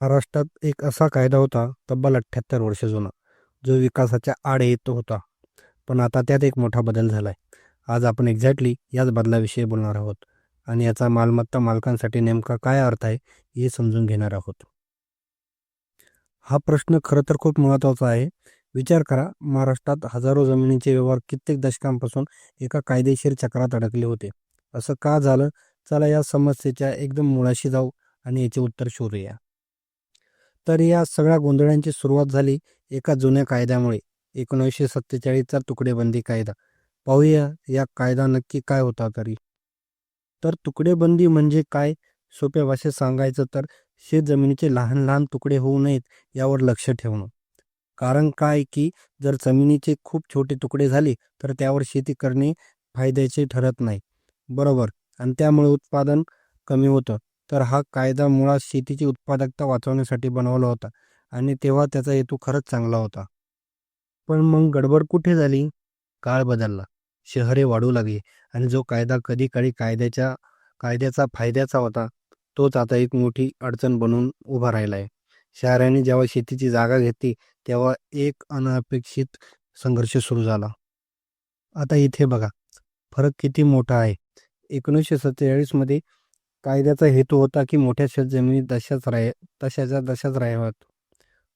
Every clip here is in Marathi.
महाराष्ट्रात एक असा कायदा होता तब्बल अठ्ठ्याहत्तर वर्ष जुना जो विकासाच्या आड येत होता. पण आता त्यात एक मोठा बदल झाला आहे आज आपण एक्झॅक्टली याच बदलाविषयी बोलणार आहोत. आणि याचा मालमत्ता मालकांसाठी नेमका काय अर्थ आहे हे समजून घेणार आहोत. हा प्रश्न खरं तर खूप महत्त्वाचा आहे. विचार करा महाराष्ट्रात हजारो जमिनीचे व्यवहार कित्येक दशकांपासून एका कायदेशीर चक्रात अडकले होते. असं का झालं? चला या समस्येच्या एकदम मुळाशी जाऊ आणि याचे उत्तर शोधूया. तर या सगळ्या गोंधळांची सुरुवात झाली एका जुन्या कायद्यामुळे. एकोणीसशे सत्तेचाळीसचा तुकडेबंदी कायदा. पाहूया या कायदा नक्की काय होता तरी. तर तुकडेबंदी म्हणजे काय? सोप्या भाषेत सांगायचं तर शेत जमिनीचे लहान लहान तुकडे होऊ नयेत यावर लक्ष ठेवणं. कारण काय की जर जमिनीचे खूप छोटे तुकडे झाले तर त्यावर शेती करणे फायद्याचे ठरत नाही. बरोबर. आणि त्यामुळे उत्पादन कमी होतं. तर हा कायदा मुळात शेतीची उत्पादकता वाचवण्यासाठी बनवला होता आणि तेव्हा त्याचा हेतू खरंच चांगला होता. पण मग गडबड कुठे झाली? काळ बदलला. शहरे वाढू लागली आणि जो कायदा कधी काळी कायद्याच्या कायद्याचा फायद्याचा होता तोच आता एक मोठी अडचण बनून उभा राहिला आहे शहराने जेव्हा शेतीची जागा घेतली तेव्हा एक अनपेक्षित संघर्ष सुरू झाला. आता इथे बघा फरक किती मोठा आहे. एकोणीसशे सत्तेचाळीसमध्ये कायद्याचा हेतू होता की मोठ्या शेत जमिनी तशाच राह तशाच्या तशाच राहाव्यात.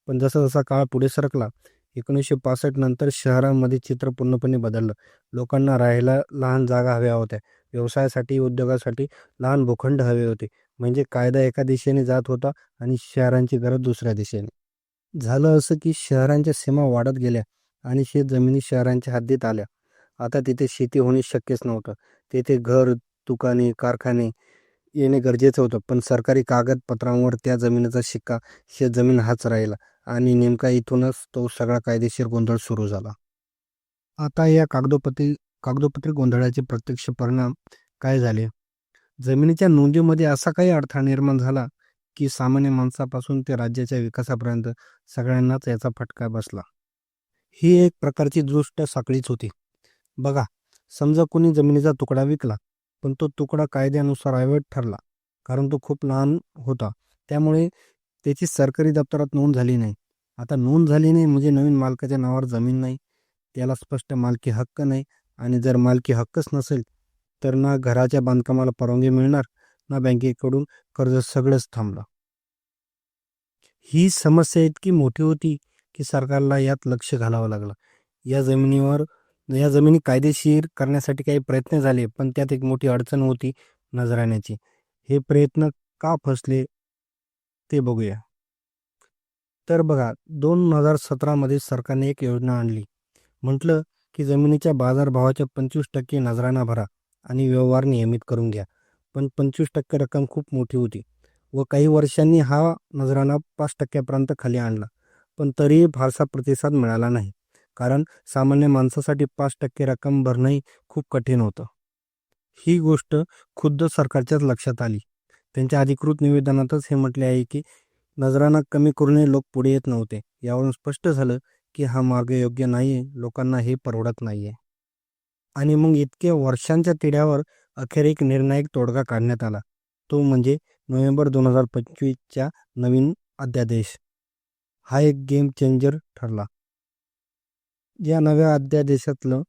पण जसा जसा काळ पुढे सरकला एकोणीसशे पासष्ट नंतर शहरांमध्ये चित्र पूर्णपणे बदललं. लोकांना राहायला लहान जागा हव्या होत्या. व्यवसायासाठी उद्योगासाठी लहान भूखंड हवे होते. म्हणजे कायदा एका दिशेने जात होता आणि शहरांची गरज दुसऱ्या दिशेने. झालं असं की शहरांच्या सीमा वाढत गेल्या आणि शेत जमिनी शहरांच्या हद्दीत आल्या. आता तिथे शेती होणे शक्यच नव्हतं. तेथे घर दुकाने कारखाने येणे गरजेचं होतं. पण सरकारी कागदपत्रांवर त्या जमिनीचा शिक्का शेतजमीन हाच राहिला. आणि नेमका इथूनच तो सगळा कायदेशीर गोंधळ सुरू झाला. आता या कागदोपत्री कागदोपत्री गोंधळाचे प्रत्यक्ष परिणाम काय झाले? जमिनीच्या नोंदीमध्ये असा काही अडथळा निर्माण झाला की सामान्य माणसापासून ते राज्याच्या विकासापर्यंत सगळ्यांनाच याचा फटका बसला. ही एक प्रकारची दृष्ट साखळीच होती. बघा समजा कोणी जमिनीचा तुकडा विकला पण तो तुकडा कायद्यानुसार अवैध ठरला कारण तो खूप लहान होता. त्यामुळे त्याची सरकारी दप्तरात नोंद झाली नाही. आता नोंद झाली नाही म्हणजे नवीन मालकाच्या नावावर जमीन नाही त्याला स्पष्ट मालकी हक्क नाही आणि जर मालकी हक्कच नसेल तर ना घराच्या बांधकामाला परवानगी मिळणार ना बँकेकडून कर्ज सगळंच थांबलं. ही समस्या इतकी मोठी होती की सरकारला यात लक्ष घालावं लागलं. या जमिनीवर या जमिनी कायदेशीर करण्यासाठी काही प्रयत्न झाले पण त्यात एक मोठी अडचण होती नजराण्याची. हे प्रयत्न का फसले ते बघूया. तर बघा दोन हजार सतरामध्ये सरकारने एक योजना आणली. म्हटलं की जमिनीच्या बाजारभावाच्या पंचवीस टक्के नजराणा भरा आणि व्यवहार नियमित करून घ्या. पण पंचवीस टक्के रक्कम खूप मोठी होती व काही वर्षांनी हा नजराणा पाच टक्क्यापर्यंत खाली आणला. पण तरीही फारसा प्रतिसाद मिळाला नाही. कारण सामान्य माणसासाठी पाच टक्के रक्कम भरणंही खूप कठीण होतं. ही गोष्ट खुद्द सरकारच्याच लक्षात आली. त्यांच्या अधिकृत निवेदनातच हे म्हटले आहे की नजराना कमी करूनही लोक पुढे येत नव्हते. यावरून स्पष्ट झालं की हा मार्ग योग्य नाही आहे लोकांना हे परवडत नाही आहे आणि मग इतक्या वर्षांच्या तिढ्यावर अखेर एक निर्णायक तोडगा काढण्यात आला. तो म्हणजे नोव्हेंबर दोन हजार पंचवीसच्या नवीन अध्यादेश. हा एक गेम चेंजर ठरला. या नव्या अध्यादेशातलं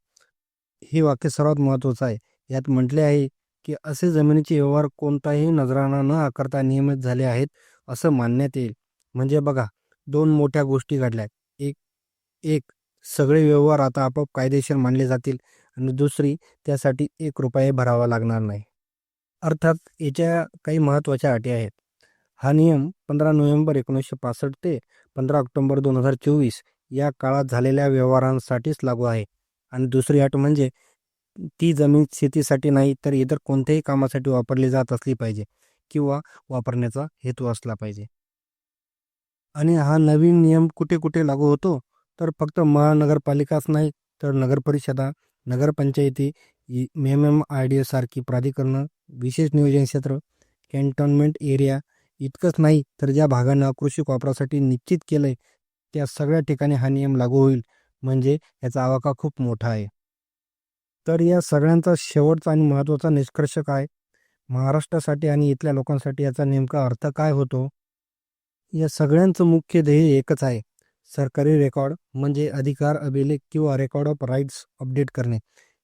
हे वाक्य सर्वात महत्त्वाचं आहे. यात म्हटले आहे की असे जमिनीचे व्यवहार कोणताही नजराणा न आकारता नियमित झाले आहेत असं मानण्यात येईल. म्हणजे बघा दोन मोठ्या गोष्टी घडल्या. एक एक सगळे व्यवहार आता आपोआप कायदेशीर मानले जातील आणि दुसरी त्यासाठी एक रुपये भरावा लागणार नाही. अर्थात याच्या काही महत्त्वाच्या अटी आहेत. हा नियम पंधरा नोव्हेंबर एकोणीसशे पासष्ट ते पंधरा ऑक्टोंबर दोन हजार चोवीस या काळात झालेल्या व्यवहारांसाठीच लागू आहे. आणि दुसरी अट म्हणजे ती जमीन शेतीसाठी नाही तर इतर कोणत्याही कामासाठी वापरली जात असली पाहिजे किंवा वापरण्याचा हेतू असला पाहिजे. आणि हा नवीन नियम कुठे कुठे लागू होतो? तर फक्त महानगरपालिकाच नाही तर नगरपरिषदा नगरपंचायती एम एम आय डी सारखी प्राधिकरणं विशेष नियोजन क्षेत्र कॅन्टोन्मेंट एरिया इतकंच नाही तर ज्या भागांना कृषी वापरासाठी निश्चित केलं आहे त्या सगळ्या ठिकाणी हा नियम लागू होईल. म्हणजे याचा आवाका खूप मोठा आहे. तर या सगळ्यांचा शेवटचा आणि महत्त्वाचा निष्कर्ष काय? महाराष्ट्रासाठी आणि इथल्या लोकांसाठी याचा नेमका अर्थ काय होतो? या सगळ्यांचं मुख्य ध्येय एकच आहे. सरकारी रेकॉर्ड म्हणजे अधिकार अभिलेख किंवा रेकॉर्ड ऑफ राईट्स अपडेट करणे.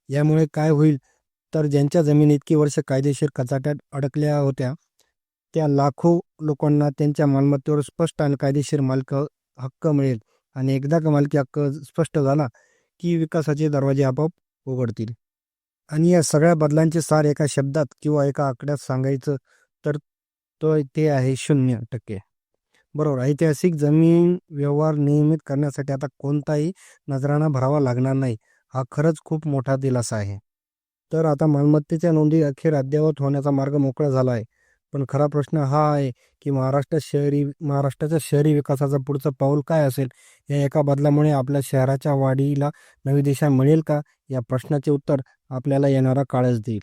यामुळे काय होईल? तर ज्यांच्या जमिनी इतकी वर्ष कायदेशीर कचाट्यात अडकल्या होत्या त्या लाखो लोकांना त्यांच्या मालमत्तेवर स्पष्ट आणि कायदेशीर मालक हक्क मिळेल आणि एकदा का मालकी हक्क स्पष्ट झाला की विकासाचे दरवाजे आपोआप उघडतील. आणि या सगळ्या बदलांचे सार एका शब्दात किंवा एका आकड्यात सांगायचं तर तो ते आहे शून्य टक्के. बरोबर ऐतिहासिक जमीन व्यवहार नियमित करण्यासाठी आता कोणताही नजराणा भरावा लागणार नाही हा खरंच खूप मोठा दिलासा आहे. तर आता मालमत्तेच्या नोंदी अखेर अद्ययावत होण्याचा मार्ग मोकळा झाला आहे. पण खरा प्रश्न हा आहे की महाराष्ट्र शहरी महाराष्ट्राच्या शहरी विकासाचं पुढचं पाऊल काय असेल? या एका बदलामुळे आपल्या शहराच्या वाढीला नवी दिशा मिळेल का? या प्रश्नाचे उत्तर आपल्याला येणारा काळच देईल.